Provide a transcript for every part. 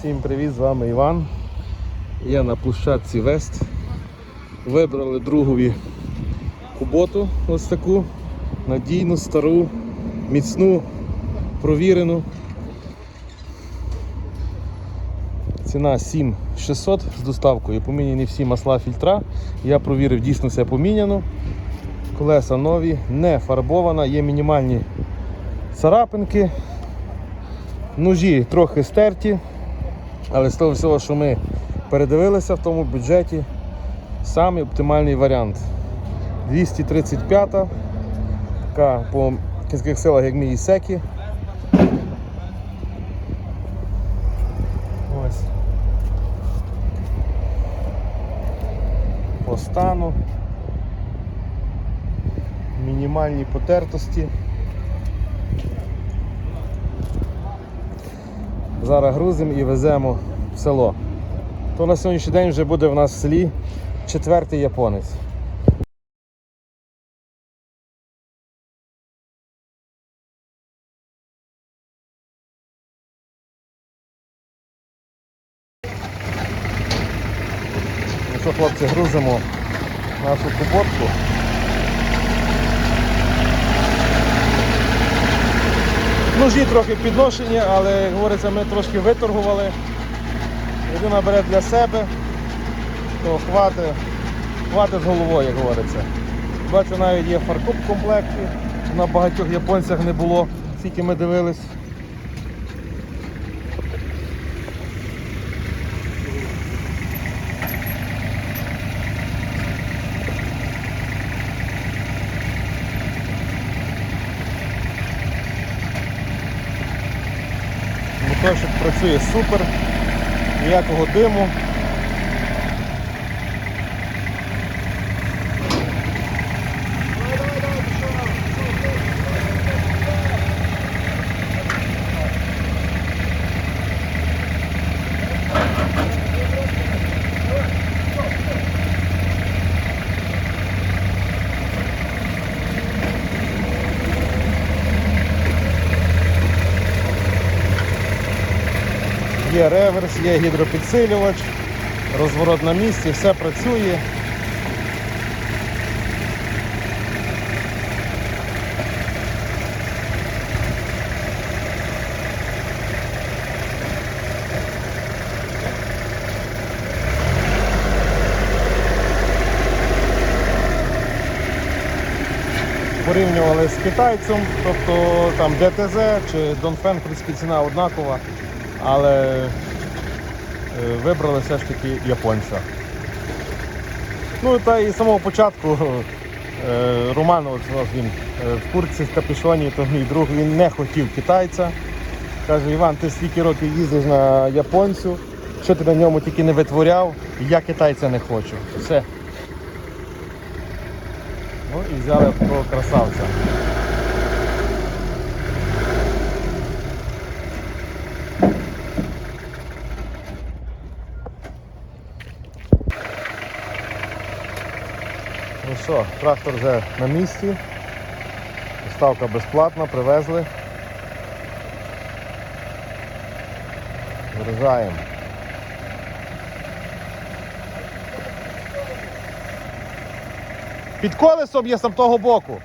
Всім привіт, з вами Іван. Я на площадці Вест. Вибрали другові куботу ось таку. Надійну, стару, міцну, провірену. Ціна 7600 з доставкою. Поміняні всі масла фільтра. Я провірив, дійсно все поміняно. Колеса нові, не фарбована, є мінімальні царапинки. Ножі трохи стерті, але з того всього, що ми передивилися в тому бюджеті, самий оптимальний варіант. 235 -та, така по кінських силах, як мій Ісекі. Ось. По стану. Мінімальні потертості. Зараз грузимо і веземо село. То на сьогоднішній день вже буде в нас в селі четвертий японець. Ну хлопці, грузимо нашу куботку. Ножі трохи підношені, але як говориться, ми трошки виторгували. Людина бере для себе, то хватить, хватить з головою, як говориться. Бачу, навіть є фаркоп в комплекті. На багатьох японцях не було, скільки ми дивились. Моторчик працює супер, ніякого диму. Є реверс, є гідропідсилювач, розворот на місці, все працює. Порівнювали з китайцем, тобто там ДТЗ чи Донфен, в принципі, ціна однакова, але е, вибрали все ж таки японця. Ну та і з самого початку е, Роман, от він е, в курці в капюшоні, то мій друг він не хотів китайця. Каже, Іван, ти стільки років їздиш на японцю, що ти на ньому тільки не витворяв, я китайця не хочу. Все. Ну і взяли такого красавця. Що, трактор вже на місці. Доставка безплатна, привезли. Вирізаємо. Під колесом є з того боку.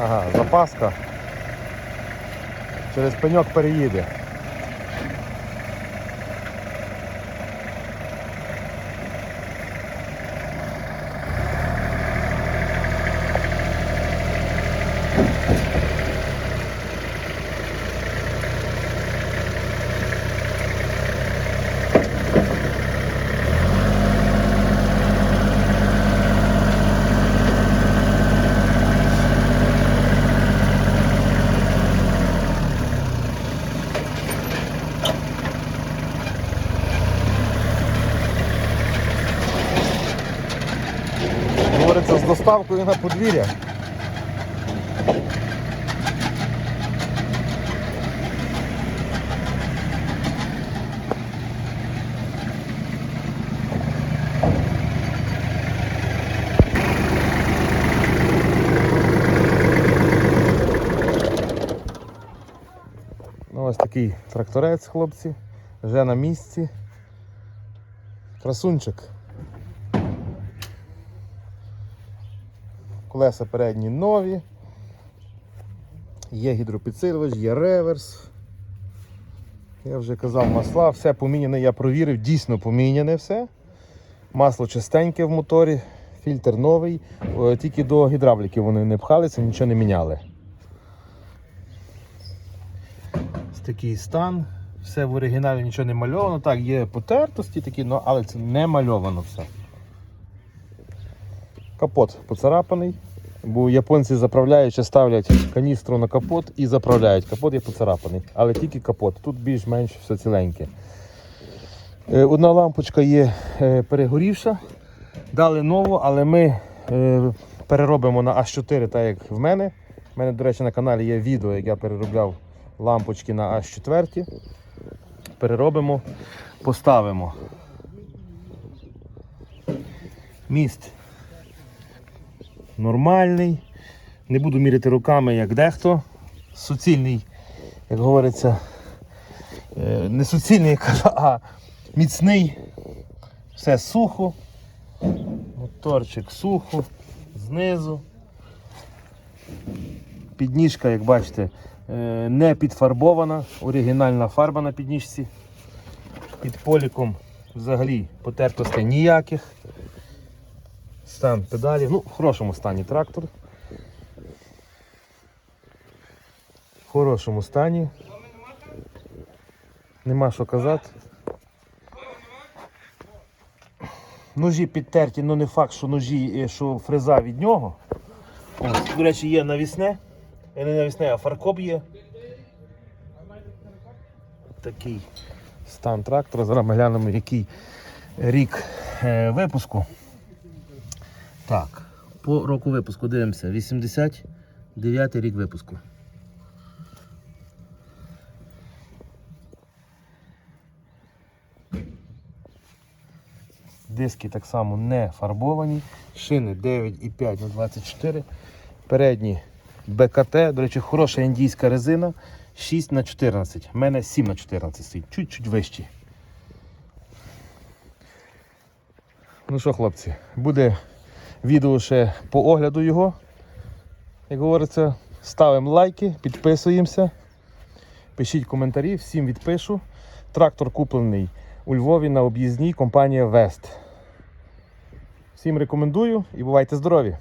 Ага, запаска. Через пеньок переїде. говориться, з доставкою на подвір'я. Ну, ось такий тракторець, хлопці, вже на місці. Красунчик. Колеса передні нові. Є гідропідсилювач, є реверс. Я вже казав, масла, все поміняне, я провірив, дійсно поміняне все. Масло чистеньке в моторі, фільтр новий, Е, тільки до гідравліки вони не пхалися, нічого не міняли. Ось такий стан. Все в оригіналі нічого не мальовано. Так, є потертості такі, але це не мальовано все. Капот поцарапаний, бо японці заправляючи ставлять каністру на капот і заправляють. Капот є поцарапаний, але тільки капот. Тут більш-менш все ціленьке. Е, Одна лампочка є е, перегорівша. Дали нову, але ми е, переробимо на H4, так як в мене. У мене, до речі, на каналі є відео, як я переробляв лампочки на H4. Переробимо, поставимо. Міст нормальний. Не буду міряти руками, як дехто. Суцільний, як говориться, е, не суцільний, а міцний. Все сухо. Моторчик сухо, знизу. Підніжка, як бачите, е, не підфарбована, оригінальна фарба на підніжці. Під поліком взагалі потертостей ніяких. Стан педалі, ну, в хорошому стані трактор. В хорошому стані. Нема що казати. Ножі підтерті, ну не факт, що ножі, е, що фреза від нього. Ось, до речі, є навісне. Е, Не навісне, а фаркоп є. Такий стан трактора. Зараз ми глянемо, який рік е, випуску. Так, по року випуску дивимося. 89 рік випуску. Диски так само не фарбовані. Шини 9,5 на 24. Передні БКТ, до речі, хороша індійська резина 6 на 14. У мене 7 на 14 стоїть, чуть-чуть вищі. Ну що, хлопці, буде відео ще по огляду його. Як говориться, ставимо лайки, підписуємося. Пишіть коментарі, всім відпишу. Трактор куплений у Львові на об'їзній компанія Вест. Всім рекомендую і бувайте здорові!